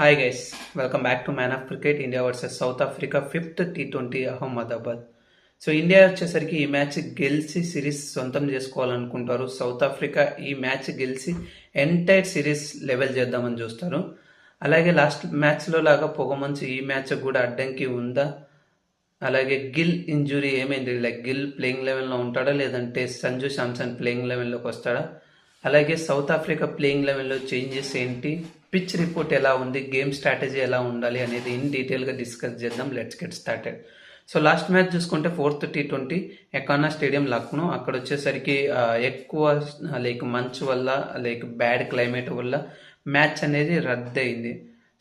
Hi guys welcome back to man of cricket India versus South Africa fifth T twenty Ahmedabad so India వచ్చేసరికి ఈ match గెలిచి series సొంతం చేసుకోవాలనుకుంటారు. South Africa ఈ match గెలిచి entire series level చేద్దామని చూస్తారు. అలాగే లాస్ట్ మ్యాచ్లో లాగా పొగమంచు ఈ మ్యాచ్ కూడా అడ్డంకి ఉందా? అలాగే గిల్ ఇంజురీ ఏమైంది? లైక్ గిల్ ప్లేయింగ్ లెవెల్లో ఉంటాడా? లేదంటే సంజు శాంసన్ ప్లేయింగ్ లెవెల్లోకి వస్తాడా? అలాగే సౌత్ ఆఫ్రికా ప్లేయింగ్ లెవెల్లో చేంజెస్ ఏంటి? పిచ్ రిపోర్ట్ ఎలా ఉంది గేమ్ స్ట్రాటజీ ఎలా ఉండాలి అనేది ఇన్ డీటెయిల్గా డిస్కస్ చేద్దాం let's get started. So last match చూసుకుంటే fourth T twenty Ekana stadium Lucknow అక్కడ వచ్చేసరికి ఎక్కువ లైక్ మంచు వల్ల లైక్ బ్యాడ్ క్లైమేట్ వల్ల మ్యాచ్ అనేది రద్దయింది.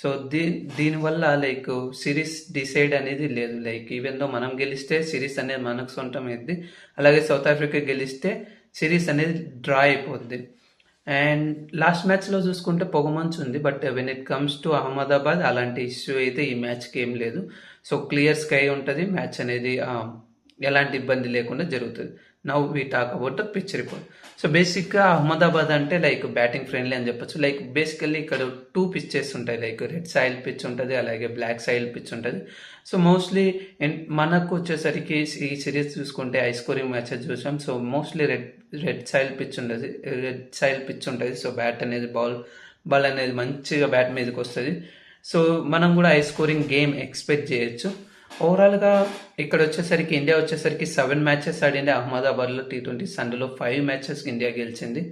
సో దీ దీనివల్ల లైక్ సిరీస్ డిసైడ్ అనేది లేదు. లైక్ ఈవెన్ దో మనం గెలిస్తే సిరీస్ అనేది మనకు సొంతం అయింది అలాగే సౌత్ ఆఫ్రికా గెలిస్తే సిరీస్ అనేది డ్రా అయిపోద్ది. అండ్ లాస్ట్ మ్యాచ్లో చూసుకుంటే పొగమంచు ఉంది but when it comes to Ahmedabad అలాంటి ఇష్యూ అయితే ఈ మ్యాచ్కి ఏం లేదు. సో క్లియర్ స్కై ఉంటుంది మ్యాచ్ అనేది um, ఎలాంటి ఇబ్బంది లేకుండా జరుగుతుంది. Now we talk about the pitch report so బేసిక్గా అహ్మదాబాద్ అంటే లైక్ బ్యాటింగ్ ఫ్రెండ్లీ అని చెప్పొచ్చు. లైక్ బేసికల్లీ ఇక్కడ టూ పిచ్చెస్ ఉంటాయి. లైక్ రెడ్ సాయిల్ పిచ్ ఉంటుంది అలాగే బ్లాక్ సాయిల్ పిచ్ ఉంటుంది. సో మోస్ట్లీ మనకు వచ్చేసరికి ఈ సిరీస్ చూసుకుంటే హై స్కోరింగ్ మ్యాచెస్ చూసాం. So mostly red red soil pitch ఉంటుంది. రెడ్ సాయిల్ పిచ్ ఉంటుంది. సో బ్యాట్ అనేది బాల్ బాల్ అనేది మంచిగా బ్యాట్ మీదకి వస్తుంది. సో మనం కూడా హై స్కోరింగ్ గేమ్ ఎక్స్పెక్ట్ చేయొచ్చు. ఓవరాల్గా ఇక్కడ వచ్చేసరికి ఇండియా వచ్చేసరికి సెవెన్ మ్యాచెస్ ఆడింది అహ్మదాబాద్లో టీ ట్వంటీ సండేలో ఫైవ్ మ్యాచెస్ ఇండియా గెలిచింది.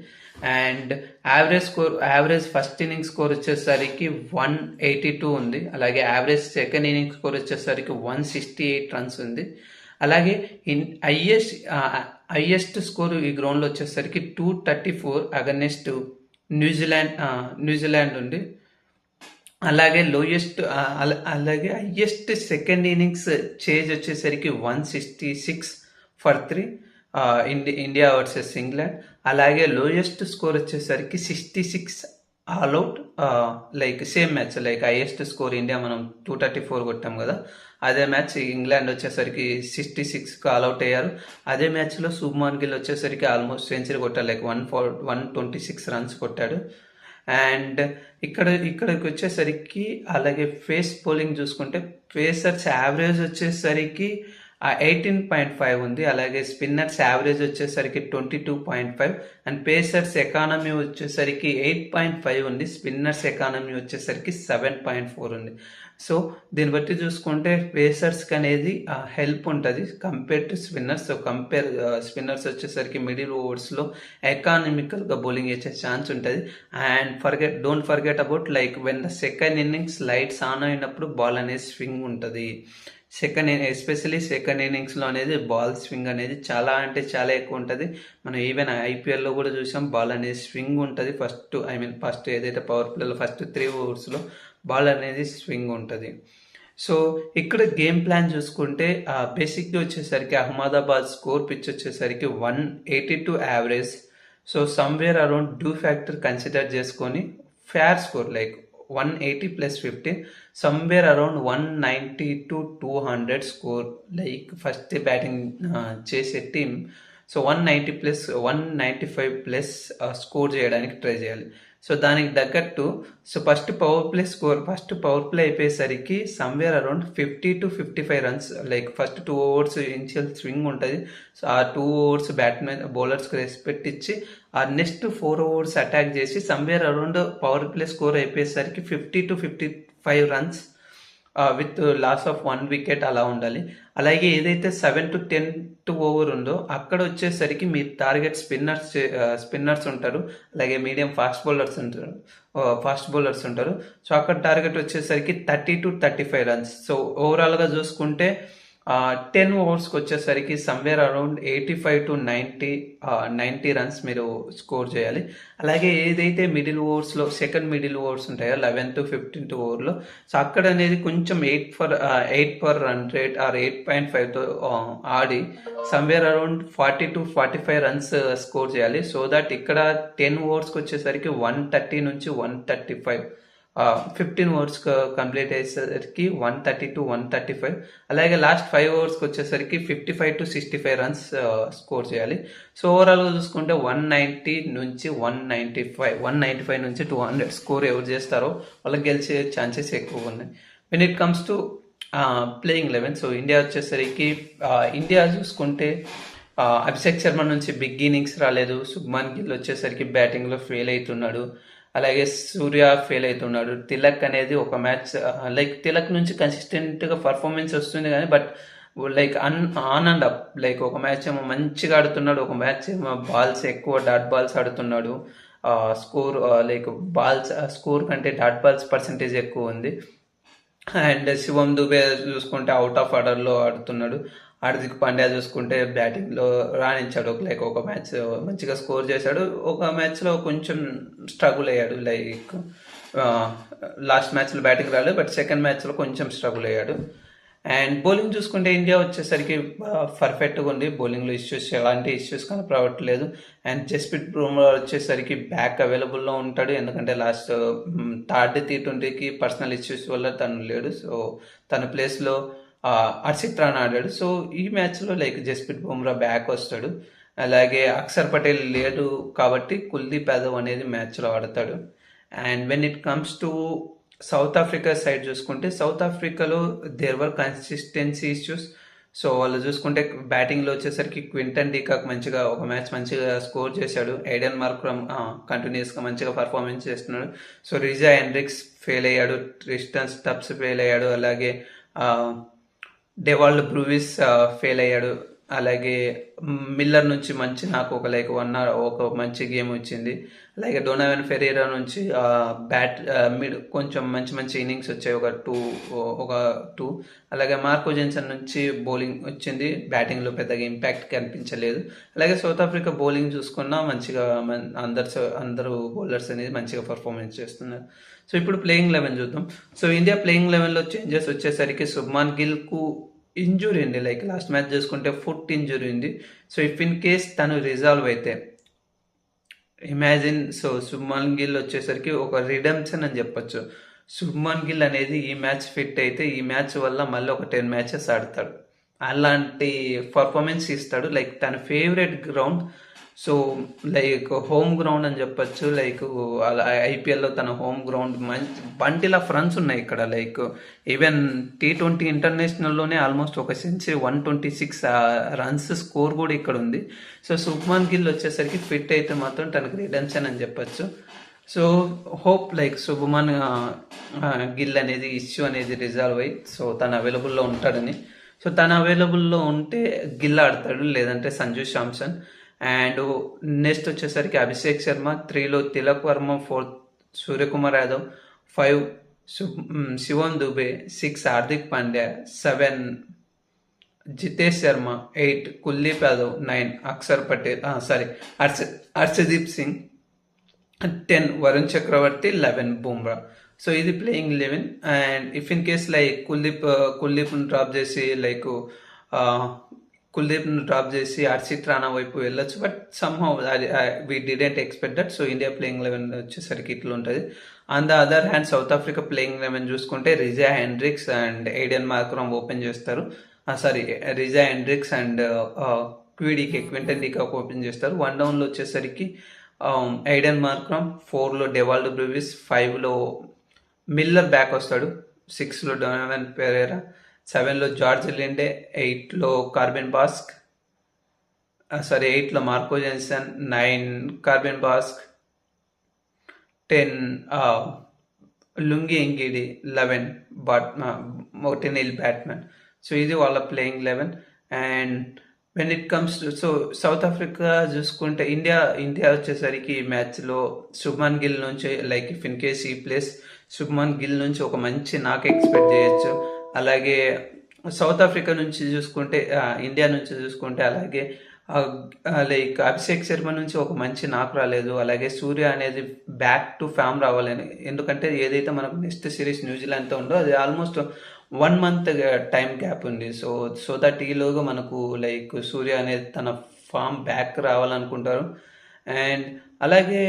And average score average first inning score వచ్చేసరికి వన్ ఎయిటీ టూ ఉంది. అలాగే యావరేజ్ సెకండ్ ఇన్నింగ్ స్కోర్ వచ్చేసరికి వన్ సిక్స్టీ ఎయిట్ రన్స్ ఉంది. అలాగే ఇన్ హైయెస్ట్ హైయెస్ట్ స్కోర్ ఈ గ్రౌండ్లో వచ్చేసరికి two thirty four against New Zealand New Zealand ఉంది. అలాగే లోయెస్ట్ అలాగే హయ్యెస్ట్ సెకండ్ ఇన్నింగ్స్ చేజ్ వచ్చేసరికి one sixty six for three indie India versus England అలాగే లోయెస్ట్ స్కోర్ వచ్చేసరికి sixty six all out like same match like highest score India మనం two thirty four కొట్టాం కదా. అదే మ్యాచ్ ఇంగ్లాండ్ వచ్చేసరికి sixty సిక్స్కి all out అయ్యారు. అదే మ్యాచ్లో శుభ్మాన్ గిల్ వచ్చేసరికి ఆల్మోస్ట్ సెంచరీ కొట్టారు like one four one twenty six runs కొట్టాడు. అండ్ ఇక్కడ ఇక్కడికి వచ్చేసరికి అలాగే ఫేస్ పోలింగ్ చూసుకుంటే ఫేసర్స్ యావరేజ్ వచ్చేసరికి ఎయిటీన్ పాయింట్ ఫైవ్ ఉంది. అలాగే స్పిన్నర్స్ యావరేజ్ వచ్చేసరికి twenty two point five and pacers economy వచ్చేసరికి ఎయిట్ పాయింట్ ఫైవ్ ఉంది. స్పిన్నర్స్ ఎకానమీ వచ్చేసరికి సెవెన్ పాయింట్ ఫోర్ ఉంది. సో దీన్ని బట్టి చూసుకుంటే పేసర్స్కి అనేది హెల్ప్ ఉంటుంది. Compare to spinners so compare spinners వచ్చేసరికి మిడిల్ ఓవర్స్లో ఎకానమికల్గా బౌలింగ్ వేసే ఛాన్స్ ఉంటుంది. And forget don't forget about like when the second innings lights on అయినప్పుడు బాల్ అనేది స్వింగ్ ఉంటుంది. సెకండ్ ఎస్పెషలీ సెకండ్ ఇన్నింగ్స్లో అనేది బాల్ స్వింగ్ అనేది చాలా అంటే చాలా ఎక్కువ ఉంటుంది. మనం ఈవెన్ ఐపీఎల్లో కూడా చూసాం బాల్ అనేది స్వింగ్ ఉంటుంది. ఫస్ట్ ఐ మీన్ ఫస్ట్ ఏదైతే పవర్ ప్లేలో ఫస్ట్ త్రీ ఓవర్స్లో బాల్ అనేది స్వింగ్ ఉంటుంది. సో ఇక్కడ గేమ్ ప్లాన్ చూసుకుంటే బేసిక్గా వచ్చేసరికి అహ్మదాబాద్ స్కోర్ పిచ్ వచ్చేసరికి one eighty two average. So somewhere around dew factor consider చేసుకొని fair score like one eighty plus fifteen somewhere around one ninety to two hundred score like first batting చేసే team so one ninety plus one ninety five plus score చేయడానికి try చేయాలి. So దానికి తగ్గట్టు so first power play score first power play అయిపోయేసరికి somewhere around fifty to fifty five runs like first two overs initial swing ఉంటుంది. So ఆ two overs batsmen బౌలర్స్కి respect ఇచ్చి ఆ నెక్స్ట్ ఫోర్ ఓవర్స్ అటాక్ చేసి somewhere around power play score అయిపోయేసరికి fifty to fifty five runs with loss of one wicket అలా ఉండాలి. అలాగే ఏదైతే seven to ten to over ఉందో అక్కడ వచ్చేసరికి మీ టార్గెట్ స్పిన్నర్స్ స్పిన్నర్స్ ఉంటారు. అలాగే మీడియం ఫాస్ట్ బౌలర్స్ ఉంటారు. ఫాస్ట్ బౌలర్స్ ఉంటారు. సో అక్కడ టార్గెట్ వచ్చేసరికి thirty to thirty five runs so ఓవరాల్గా చూసుకుంటే టెన్ ఓవర్స్కి వచ్చేసరికి somewhere around eighty five to ninety ninety runs మీరు స్కోర్ చేయాలి. అలాగే ఏదైతే మిడిల్ ఓవర్స్లో సెకండ్ మిడిల్ ఓవర్స్ ఉంటాయో లెవెన్ టు ఫిఫ్టీన్ టు ఓవర్లో సో అక్కడ అనేది కొంచెం eight for eight per run rate or eight point ఫైవ్తో Audi somewhere around forty to forty five runs score చేయాలి. సో దట్ ఇక్కడ టెన్ ఓవర్స్కి వచ్చేసరికి వన్ థర్టీ నుంచి one thirty five fifteen overs complete అయ్యేసరికి one thirty to one thirty five అలాగే last five ఓవర్స్కి వచ్చేసరికి fifty five to sixty five runs score చేయాలి. సో ఓవరాల్గా చూసుకుంటే వన్ నైంటీ నుంచి one ninety five one ninety five నుంచి టూ హండ్రెడ్ స్కోర్ ఎవరు చేస్తారో వాళ్ళకి గెలిచే ఛాన్సెస్ ఎక్కువ ఉన్నాయి. When it comes to playing eleven so India వచ్చేసరికి ఇండియా చూసుకుంటే అభిషేక్ శర్మ నుంచి బిగ్ ఇన్నింగ్స్ రాలేదు. శుభ్మాన్ గిల్ వచ్చేసరికి బ్యాటింగ్లో ఫెయిల్ అవుతున్నాడు. అలాగే సూర్య ఫెయిల్ అవుతున్నాడు. తిలక్ అనేది ఒక మ్యాచ్ లైక్ తిలక్ నుంచి కన్సిస్టెంట్గా పర్ఫార్మెన్స్ వస్తుంది కానీ but like an on and up like ఒక మ్యాచ్ ఏమో మంచిగా ఆడుతున్నాడు ఒక మ్యాచ్ ఏమో బాల్స్ ఎక్కువ డాట్ బాల్స్ ఆడుతున్నాడు. స్కోర్ లైక్ బాల్స్ స్కోర్ కంటే డాట్ బాల్స్ పర్సంటేజ్ ఎక్కువ ఉంది. అండ్ శివం దుబే చూసుకుంటే అవుట్ ఆఫ్ ఆర్డర్లో ఆడుతున్నాడు. హార్దిక్ పాండ్యా చూసుకుంటే బ్యాటింగ్లో రాణించాడు. ఒక లైక్ ఒక మ్యాచ్ మంచిగా స్కోర్ చేశాడు. ఒక మ్యాచ్లో కొంచెం స్ట్రగుల్ అయ్యాడు. లైక్ లాస్ట్ మ్యాచ్లో బ్యాటింగ్ రాలేదు. బట్ సెకండ్ మ్యాచ్లో కొంచెం స్ట్రగుల్ అయ్యాడు. అండ్ బౌలింగ్ చూసుకుంటే ఇండియా వచ్చేసరికి పర్ఫెక్ట్గా ఉంది. బౌలింగ్లో ఇష్యూస్ ఎలాంటి ఇష్యూస్ కనపడట్లేదు. అండ్ జస్ప్రీత్ బ్రూమ్లో వచ్చేసరికి బ్యాక్ అవైలబుల్లో ఉంటాడు. ఎందుకంటే లాస్ట్ థర్డ్ టీ ట్వంటీకి పర్సనల్ ఇష్యూస్ వల్ల తను లేడు. సో తన ప్లేస్లో హర్షిత్ రాణా ఆడాడు. సో ఈ మ్యాచ్లో లైక్ జస్ప్రీత్ బుమ్రా బ్యాక్ వస్తాడు. అలాగే అక్షర్ పటేల్ లేడు కాబట్టి కుల్దీప్ యాదవ్ అనేది మ్యాచ్లో ఆడతాడు. And when it comes to South Africa side చూసుకుంటే సౌత్ ఆఫ్రికాలో there were consistency issues so వాళ్ళు చూసుకుంటే బ్యాటింగ్లో వచ్చేసరికి క్వింటన్ డీకాక్ మంచిగా ఒక మ్యాచ్ మంచిగా స్కోర్ చేశాడు. ఐడెన్ మార్క్రమ్ కంటిన్యూస్గా మంచిగా పర్ఫార్మెన్స్ చేస్తున్నాడు. సో రిజా ఎండ్రిక్స్ ఫెయిల్ అయ్యాడు. ట్రిస్టన్ స్టబ్స్ ఫెయిల్ అయ్యాడు. అలాగే డెవాల్డ్ బ్రూవిస్ ఫెయిల్ అయ్యాడు. అలాగే మిల్లర్ నుంచి మంచి నాకు ఒక లైక్ వన్ ఒక మంచి గేమ్ వచ్చింది. అలాగే డొనావెన్ ఫెరీరా నుంచి బ్యాట్ మిడ్ కొంచెం మంచి మంచి ఇన్నింగ్స్ వచ్చాయి. ఒక టూ ఒక టూ అలాగే మార్కో జెన్సన్ నుంచి బౌలింగ్ వచ్చింది. బ్యాటింగ్లో పెద్దగా ఇంపాక్ట్ కనిపించలేదు. అలాగే సౌత్ ఆఫ్రికా బౌలింగ్ చూసుకున్నా మంచిగా మన్- అందరు అందరూ బౌలర్స్ అనేది మంచిగా పర్ఫార్మెన్స్ చేస్తున్నారు. సో ఇప్పుడు ప్లేయింగ్ లెవెన్ చూద్దాం. సో ఇండియా ప్లేయింగ్ లెవెన్లో చేంజెస్ వచ్చేసరికి సుబ్మాన్ గిల్కు ఇంజురీ ఉంది లైక్ లాస్ట్ మ్యాచ్ చూసుకుంటే ఫుట్ ఇంజురీ ఉంది. సో ఇఫ్ ఇన్ కేస్ తను రిజాల్వ్ అయితే ఇమాజిన్ సో సుమన్ గిల్ వచ్చేసరికి ఒక రిడెంప్షన్ అని చెప్పొచ్చు. సుమన్ గిల్ అనేది ఈ మ్యాచ్ ఫిట్ అయితే ఈ మ్యాచ్ వల్ల మళ్ళీ ఒక టెన్ మ్యాచెస్ ఆడతాడు. అలాంటి పర్ఫార్మెన్స్ ఇస్తాడు. లైక్ తన favourite ground so like home ground అని చెప్పొచ్చు లైక్ అలా ఐపీఎల్లో తన హోమ్ గ్రౌండ్ మంచి బంటిలా ఫ్రన్స్ ఉన్నాయి ఇక్కడ లైక్ ఈవెన్ టీ ట్వంటీ ఇంటర్నేషనల్లోనే ఆల్మోస్ట్ ఒక century one twenty six runs score కూడా ఇక్కడ ఉంది. సో సుబ్మాన్ గిల్ వచ్చేసరికి ఫిట్ అయితే మాత్రం తనకు రిడెన్షన్ అని చెప్పొచ్చు. So hope like Shubman Gill అనేది ఇష్యూ అనేది రిజాల్వ్ అయ్యి సో తను అవైలబుల్లో ఉంటాడని. సో తను అవైలబుల్లో ఉంటే గిల్ ఆడతాడు లేదంటే సంజు శాంసన్. అండ్ నెక్స్ట్ వచ్చేసరికి అభిషేక్ శర్మ త్రీలో Tilak Varma fourth Suryakumar Yadav five Shivam Dube six Hardik Pandya seven Jitesh Sharma eight Kuldeep Yadav nine Axar Patel sorry Harsha Harshdeep Singh ten Varun Chakravarthy eleven Bumrah. So ఇది playing eleven. And if in case like Kuldeep కుల్దీప్ను drop చేసి like కుల్దీప్ను drop చేసి హర్షిత్ రాణా వైపు వెళ్ళొచ్చు but somehow we didn't expect that so India playing eleven వచ్చేసరికి ఇట్లా ఉంటుంది on the other hand South Africa playing eleven చూసుకుంటే Reeza Hendricks and Aiden Markram open చేస్తారు. సారీ రిజా హెండ్రిక్స్ అండ్ క్వీడీకి క్వింటన్ డీకాక్ ఓపెన్ చేస్తారు. One డౌన్లో వచ్చేసరికి Aiden Markram ఫోర్లో డెవాల్డ్ బ్రూవిస్ ఫైవ్లో మిల్లర్ బ్యాక్ వస్తాడు. సిక్స్లో డొనవెన్ పెరేరా సెవెన్లో జార్జ్ లిండే ఎయిట్లో కార్బిన్ బాస్క్ సారీ ఎయిట్లో Marco Jansen nine Corbin Bosch ten Lungi Ngidi eleven bat మోటెనిల్ బ్యాట్మెన్ సో ఇది వాళ్ళ playing eleven. And when it comes to so South Africa చూసుకుంటే India India వచ్చేసరికి ఈ మ్యాచ్లో శుభ్మన్ గిల్ నుంచి లైక్ ఇఫ్ ఇన్ కేస్ ఈ ప్లేస్ శుభ్మన్ గిల్ నుంచి ఒక మంచి నాకు ఎక్స్పెక్ట్ చేయొచ్చు. అలాగే సౌత్ ఆఫ్రికా నుంచి చూసుకుంటే ఇండియా నుంచి చూసుకుంటే అలాగే లైక్ అభిషేక్ శర్మ నుంచి ఒక మంచి నాకు రాలేదు. అలాగే సూర్య అనేది బ్యాక్ టు ఫామ్ రావాలని. ఎందుకంటే ఏదైతే మనకు నెక్స్ట్ సిరీస్ న్యూజిలాండ్తో ఉందో అది almost one month time gap ఉంది. సో సో దట్ ఈలోగా మనకు లైక్ సూర్య అనేది తన ఫామ్ బ్యాక్ రావాలనుకుంటారు. అండ్ అలాగే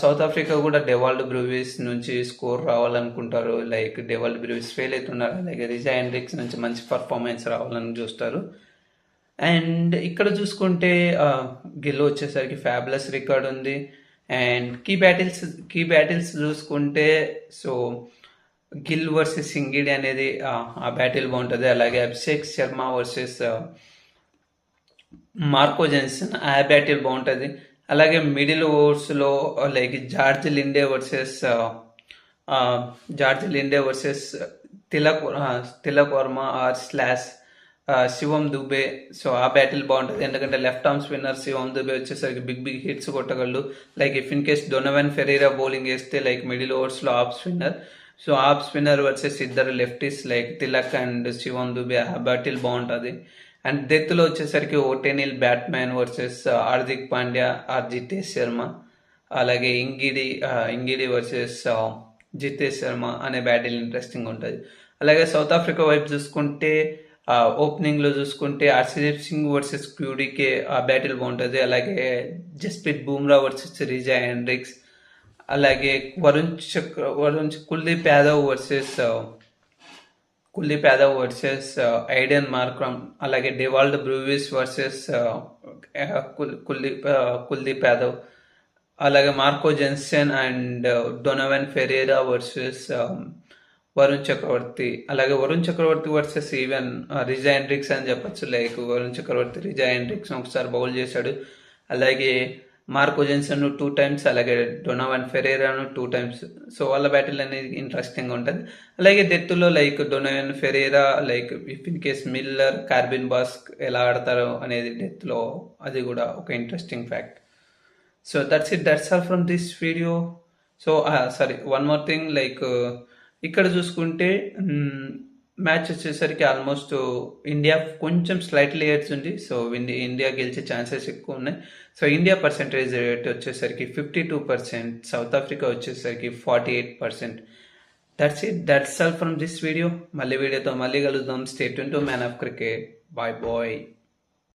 సౌత్ ఆఫ్రికా కూడా డెవాల్డ్ బ్రూవీస్ నుంచి స్కోర్ రావాలనుకుంటారు. లైక్ డెవాల్డ్ బ్రూవీస్ ఫెయిల్ అవుతున్నారు. అలాగే రిజా హెండ్రిక్స్ నుంచి మంచి పర్ఫార్మెన్స్ రావాలని చూస్తారు. అండ్ ఇక్కడ చూసుకుంటే గిల్ వచ్చేసరికి ఫ్యాబులస్ రికార్డ్ ఉంది. And key battles key battles చూసుకుంటే సో గిల్ వర్సెస్ సింగిడి అనేది ఆ, ఆ బ్యాటిల్ బాగుంటుంది. అలాగే Abhishek Sharma versus Marco Jansen ఆ బ్యాటిల్ బాగుంటుంది. అలాగే middle ఓవర్స్లో like George Linde versus George Linde versus Tilak Tilak Varma or slash Shivam Dube. So ఆ బ్యాటిల్ బాగుంటుంది. ఎందుకంటే left arm spinner Shivam Dube వచ్చేసరికి big big hits కొట్టగలడు. Like if in case Donovan Ferreira bowling వేస్తే like middle ఓవర్స్లో off spinner so off spinner versus ఇద్దరు lefties like Tilak and Shivam Dube. ఆ battle బాగుంటుంది. And డెత్లో వచ్చేసరికి Ottneil Baartman versus Hardik Pandya or Jitesh Sharma అలాగే Ngidi Ngidi versus Jitesh Sharma అనే battle interesting ఉంటుంది. అలాగే South Africa వైపు చూసుకుంటే ఓపెనింగ్లో చూసుకుంటే ఆర్సిదీప్ సింగ్ వర్సెస్ క్యూడీకే ఆ బ్యాటిల్ బాగుంటుంది. అలాగే Jasprit Bumrah versus Reeza Hendricks అలాగే Varun Chakra Varun Kuldeep Yadav versus Kuldeep versus Aiden Markram అలాగే Dewald Brevis versus Kuldeep Kuldeep Yadav అలాగే Marco Jansen and Donovan Ferreira versus Varun Chakravarthy అలాగే Varun Chakravarthy versus even Reeza Hendricks అని చెప్పచ్చు. Like Varun చక్రవర్తి రిజా ఎండ్రిక్స్ ఒకసారి bowl చేశాడు. అలాగే Marco Jensen two times అలాగే Donovan ఫెరేరాను టూ టైమ్స్ సో వాళ్ళ బ్యాటిల్ అనేది ఇంట్రెస్టింగ్ ఉంటుంది. అలాగే డెత్లో like Donovan Ferreira like if in case Miller Corbin Bosch ఎలా ఆడతారో అనేది డెత్లో అది కూడా ఒక interesting fact so that's it that's all from this video so sorry one more thing like ఇక్కడ చూసుకుంటే మ్యాచ్ వచ్చేసరికి ఆల్మోస్ట్ ఇండియా కొంచెం స్లైట్లీ ఎడ్స్ ఉంది. సో ఇండియా ఇండియా గెలిచే ఛాన్సెస్ ఎక్కువ ఉన్నాయి. సో ఇండియా పర్సెంటేజ్ రేట్ వచ్చేసరికి fifty two percent South Africa వచ్చేసరికి forty eight percent that's it that's all from this video మళ్ళీ వీడియోతో మళ్ళీ కలుద్దాం. State to man of cricket bye bye